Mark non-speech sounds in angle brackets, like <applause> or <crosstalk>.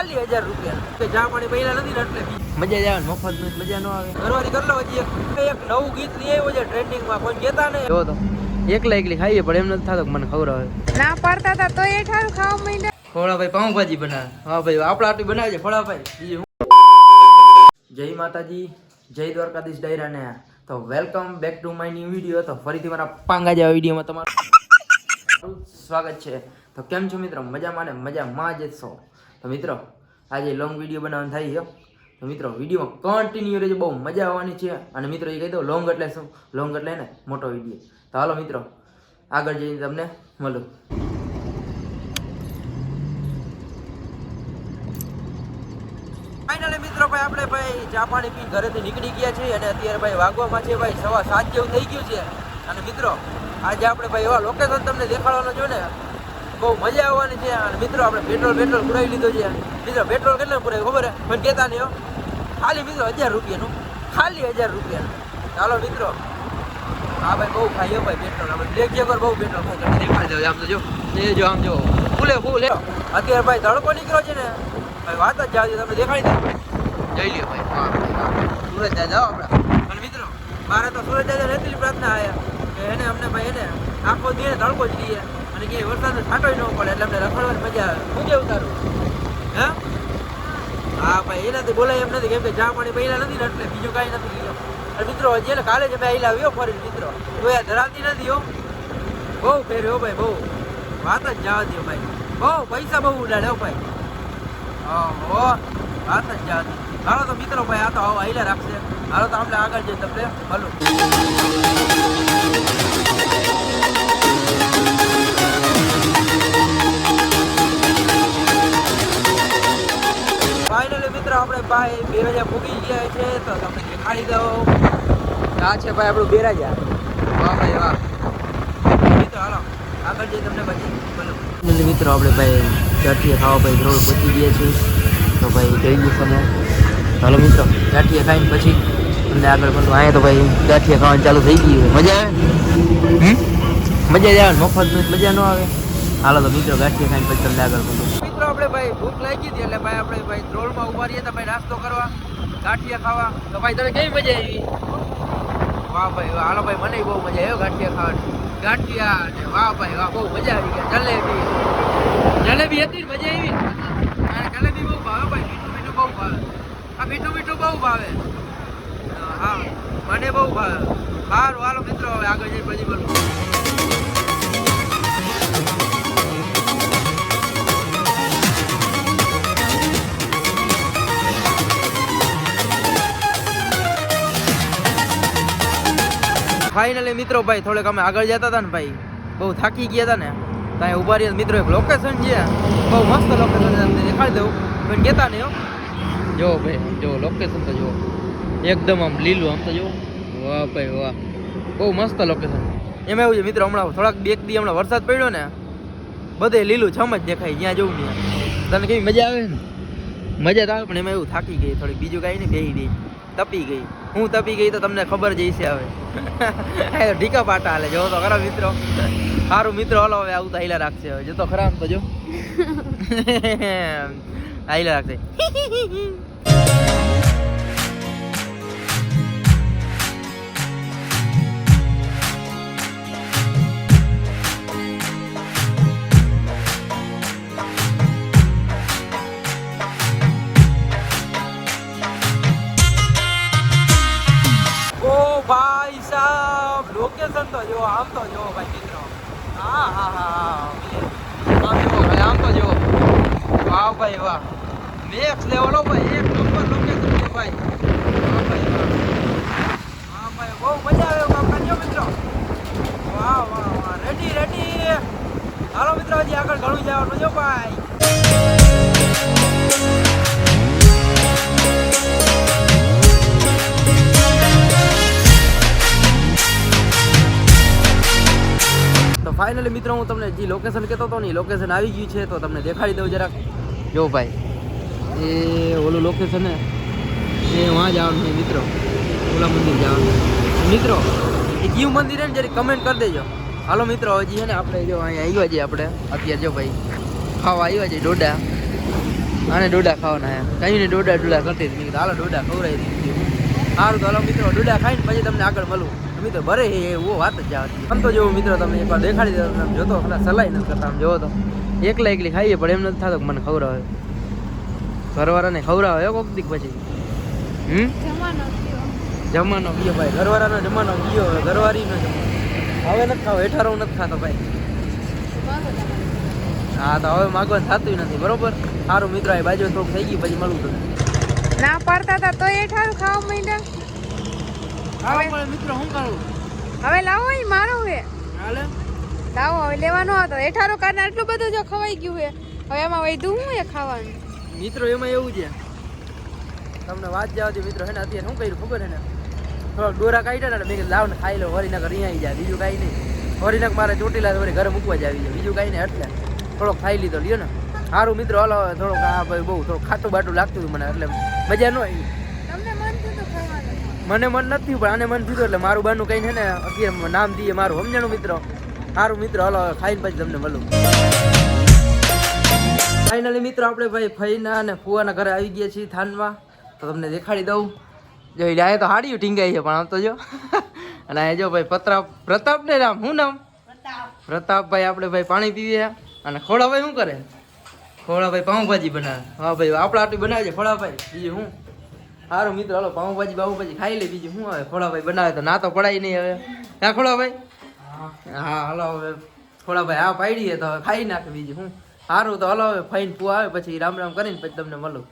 ખાલી હજાર રૂપિયા. કે ચા પાણી પહેલા નથી ને એટલે મજા જ આવે મફતની મજા ન આવે. ઘરવાળી કરલો હજી એક એક નવું ગીત લઈ આવ્યો છે ટ્રેન્ડિંગમાં. કોઈ કેતા નહીં. જો તો. એકલા એકલી ખાઈએ પણ એમ નથી થતો મને ખબર આવે. ના પડતા હતા તો એ ઠારું ખાવા માંડ્યા. ખોળાભાઈ પાઉંભાજી બનાવે. હા ભાઈ આપણા આટલી બનાવે છે ફોડાભાઈ જય માતાજી જય દ્વારકાધીશ ડાયરાને. તો welcome back to my new video. તો ફરીથી મારા પાંગા જેવા વિડીયોમાં તમારું સ્વાગત છે. તો કેમ છો મિત્રો? મજામાં ને? મજામાં જ છો. તો મિત્રો, આજે લોંગ વીડિયો બનાવવાનું થાય છે. તો મિત્રો વિડીયોમાં કન્ટિન્યુ રહેજો, બહુ મજા આવવાની છે. અને મિત્રો, એ કહી દો લોંગ એટલે શું? લોંગ એટલે ને, મોટો વીડિયો તો હાલો મિત્રો, આગળ જઈને તમને મળું. ફાઇનલી મિત્રો, ભાઈ, આપણે ભાઈ ચા પાણી પી ઘરેથી નીકળી ગયા છીએ અને અત્યારે ભાઈ વાગવામાં છે ભાઈ સવા સાત જેવું થઈ ગયું છે. અને મિત્રો, આજે આપણે ભાઈ એવા લોકેશન તમને દેખાડવાનું છે ને બહુ મજા આવવાની છે અને મિત્રો આપણે પેટ્રોલ પેટ્રોલ પુરાવી લીધો છે. મિત્રો પેટ્રોલ કેટલા પુરાવ્યું ખબર હે પણ કહેતા નહીં ખાલી મિત્રો હજાર રૂપિયાનું. ખાલી હજાર રૂપિયાનું. ચાલો મિત્રો હા ભાઈ બહુ ખાઈ ભાઈ પેટ્રોલ આપણે બ્રેક જે બહુ પેટ્રોલ ખાઈ દેખાડી દો આમ તો જો. એ જો આમ જો. ફૂલે ફૂલ. અત્યારે ભાઈ તડકો નીકળ્યો છે ને. ભાઈ વાત જ જાવ તમને દેખાડી દે. જઈ લ્યો ભાઈ. હા સુરત દાદા આપણે. અને મિત્રો મારે તો સુરત દાદા રહેતી પ્રાર્થના આવ્યા કે એને અમને ભાઈ એને આખો દિવસ તડકો જ દઈએ. અને કે વરસાદ છાંટો ન પડે, એટલે અમને રખડવાની મજા આવે. શું કેવું તારું હે? હા, ભાઈ, એનાથી બોલાય એમ નથી, કેમ કે જા પાણી પહેલા નથી એટલે બીજું કાંઈ નથી લીધો અને મિત્રો, હજી એટલે કાલે જ અમે આઈલા આવ્યો ફરી મિત્રો. તો એ ધરાવતી નથી, હો. બહુ ફેર્યો ભાઈ, બહુ. વાત જ જવા દો ભાઈ. બહુ પૈસા બહુ ઉડાડે, હો, ભાઈ. હો વાત જ જવા દો હાલો તો મિત્રો, ભાઈ, આ તો આવો આઈલા રાખશે. હાલો તો આપણે આગળ જઈએ તમને, હલો. ફાઇનલી મિત્રો, આપણે ભાઈ બેરાજા પૂગી ગયા છે, તો તમને દેખાડી દઉં. આ છે ભાઈ આપણું બેરાજા. વાહ ભાઈ, વાહ. મિત્રો હાલો, આગળ જઈએ તમને મિત્રો, આપણે ભાઈ ચાટીએ ખાવા ભાઈ ગ્રોડ પહોંચી ગયા છે તો ભાઈ જઈ ગયું સમય હાલો મિત્રો ચાટીએ ખાઈને પછી તમને આગળ પણ અહીંયા તો ભાઈ ગાંઠિયા ખાવાનું ચાલુ થઈ ગયું મજા આવે? મજા જ આવે મફત મજા ન આવે? હાલો તો મિત્રો ગાંઠિયા ખાઈને પછી તમને આગળ મિત્રો આપણે ભાઈ ભૂખ લાગી હતી એટલે ભાઈ આપણે ભાઈ ધ્રોળમાં ઊભા રહીએ તો ભાઈ નાસ્તો કરવા, ગાંઠિયા ખાવા. તો ભાઈ તને કેવી મજા આવી? વાહ ભાઈ હાલો ભાઈ, મને બહુ મજા આવ્યો ગાંઠિયા ખાવાની. ગાંઠિયા ને વાહ ભાઈ, વાહ, બહુ મજા આવી ગયા જલેબી. જલેબી હતી મજા આવી. જલેબી બહુ ભાવે ભાઈ, મીઠું મીઠું બહુ ભાવે. આ મીઠું મીઠું બહુ ભાવે. હા, મને બહુ ભાવે. સારું, હાલો મિત્રો, હવે આગળ જઈ પછી બોલું ફાઇનલી મિત્રો ભાઈ, થોડેક અમે આગળ જતા હતા ને ભાઈ, બહુ થાકી ગયા હતા ને ત્યાં ઊભા રહ્યા. મિત્રો, એક લોકેશન છે, બહુ મસ્ત લોકેશન છે, તમને દેખાડી દઉં. પણ કહેતા ને જો ભાઈ, જો લોકેશન તો જો, એકદમ આમ લીલું આમ તો જો. વાહ ભાઈ, વાહ. બહુ મસ્ત લોકેશન એમાં એવું છે, મિત્રો, હમણાં થોડાક બે દી હમણાં વરસાદ પડ્યો ને, બધે લીલું છમ જ દેખાય જ્યાં જવું ત્યાં તને કેવી મજા આવે ને? મજા તો આવે, પણ એમાં એવું થાકી ગઈ થોડી બીજું કાંઈ નહીં, બેહી ગઈ. તપી ગઈ. હું તપી ગઈ તો તમને ખબર જ હશે હવે. <laughs> ઢીકા પાટા હાલે. જો તો ખરા મિત્રો. સારું મિત્રો, હલો હવે આવું તો હાઈલા રાખશે હવે. જો તો ખરા તો જો. <laughs> હાઈલા રાખશે. લોકેશન તો જો આમ તો જો ભાઈ મિત્રો હા હા. હા આમ ભાઈ આમ તો જો વાહ, ભાઈ, વાહ. નેક્સ્ટ લેવલ ભાઈ, એક નંબર ભાઈ? હા ભાઈ બહુ મજા આવે કામ. મિત્રો? વાહ વાહ વાહ. રેડી રેડી હાલો, મિત્રો આગળ ઘણું જવાનું જો ભાઈ. ફાઇનલી મિત્રો, હું તમને જે લોકેશન કહેતો હતો ને લોકેશન આવી ગયું છે, તો તમને દેખાડી દઉં જરાક. જો ભાઈ, એ ઓલું લોકેશન ને, એ વાં જવાનું છે, મિત્રો. ઓલા મંદિર જવાનું મિત્રો, એ જીવ મંદિર ને, જરી કમેન્ટ કરી દેજો. હાલો, મિત્રો, હજી છે ને, આપણે જો અહીંયા આવ્યા છીએ આપણે. અત્યારે જો ભાઈ, ખાવા આવ્યા છીએ, ડોડા. આને ડોડા ખાવાના એમ કઈ ને ડોડા ડોડા કરતી હતી. હાલો, ડોડા ખવડાવી દીધી. સારું, તો હાલો, મિત્રો, ડોડા ખાઈને પછી તમને આગળ મળું. મિત્રો ભરે એવો વાત જ આવતી આમ તો જેવું મિત્રો તમને એકવાર દેખાડી દો તમે જોતો ખરા સલાઈ નથી કરતા આમ જોવો તો. એકલા એકલી ખાઈએ પણ એમ નથી થતો મને ખવડાવે. ઘરવાળાને ખવડાવે કોક દીક પછી. હમ? જમાનો ગયો. ભાઈ. ઘરવાળાનો જમવાનો ગયો હવે ઘરવાળીનો હવે નથી ખાવ હેઠારો નથી ખાતો ભાઈ. હા તો હવે માગવાનું થતું નથી બરોબર? સારું મિત્રો આ બાજુ થોડુંક થઈ ગયું પછી મળું તમને. ના પાડતા હતા તો એઠારું ખાવા માંડ્યા. હા પણ મિત્રો શું કરું? હવે લાવો એ મારો હે. હાલે? લાવો હવે લેવાનો હતો. એઠારો કારણે આટલું બધું જો ખવાઈ ગયું હે. હવે એમાં વૈધું હું હે ખાવાનું? મિત્રો એમાં એવું છે. તમને વાત જવા દે મિત્રો હે અત્યારે શું કર્યું ખબર હે ને? થોડાક ડોરા કાઢ્યા ને મેં લાવ ને ખાઈ લો વરીનગર અહીંયા આવી જાય બીજું કાંઈ નહીં. વરીનગર મારે ચોટીલા વળી ઘરે મૂકવા જ આવી જાય બીજું કાંઈ નહીં એટલે. થોડોક ખાઈ લીધો લ્યો ને. સારું મિત્રો હલો હવે થોડોક આ ભાઈ બહુ થોડું ખાટું બાટું લાગતું હતું મને એટલે મજા ન આવી તમને મન થયું તો ખાવાનું મને મન નથી પણ આને મન થયું એટલે મારું બાનું કઈ છે ને અત્યારે નામ દઈએ મારું. સમજણું મિત્ર? સારું મિત્ર હલો ખાઈને પછી તમને મળું. ફાઇનલી મિત્રો આપણે ભાઈ ફઈના અને ફુવાના ઘરે આવી ગયા છીએ થાનમાં. તો તમને દેખાડી દઉં. જો આ તો હાડીયું ટીંગાઈ છે પણ આમ તો જો. <laughs> અને આ જો ભાઈ પ્રતાપ પ્રતાપ ને રામ શું નામ? પ્રતાપભાઈ આપણે ભાઈ પાણી પીવીએ અને ખોડાભાઈ શું કરે? ખોડાભાઈ પાઉંભાજી બનાવે. હા ભાઈ આપણે આટલી બનાવે છે ખોડાભાઈ બીજું શું? સારું મિત્રો હાલો પાઉભાજી બાઉંભાજી ખાઈ લે બીજું શું આવે? ખોડાભાઈ બનાવે તો ના તો પડાય નહીં હવે. હા ખોડાભાઈ હા. હાલો હવે ખોડાભાઈ હા પાડીએ તો હવે ખાઈ નાખે બીજું શું? સારું તો હાલો હવે ફાઈન પૂ આવે પછી રામ રામ કરીને પછી તમને મળું.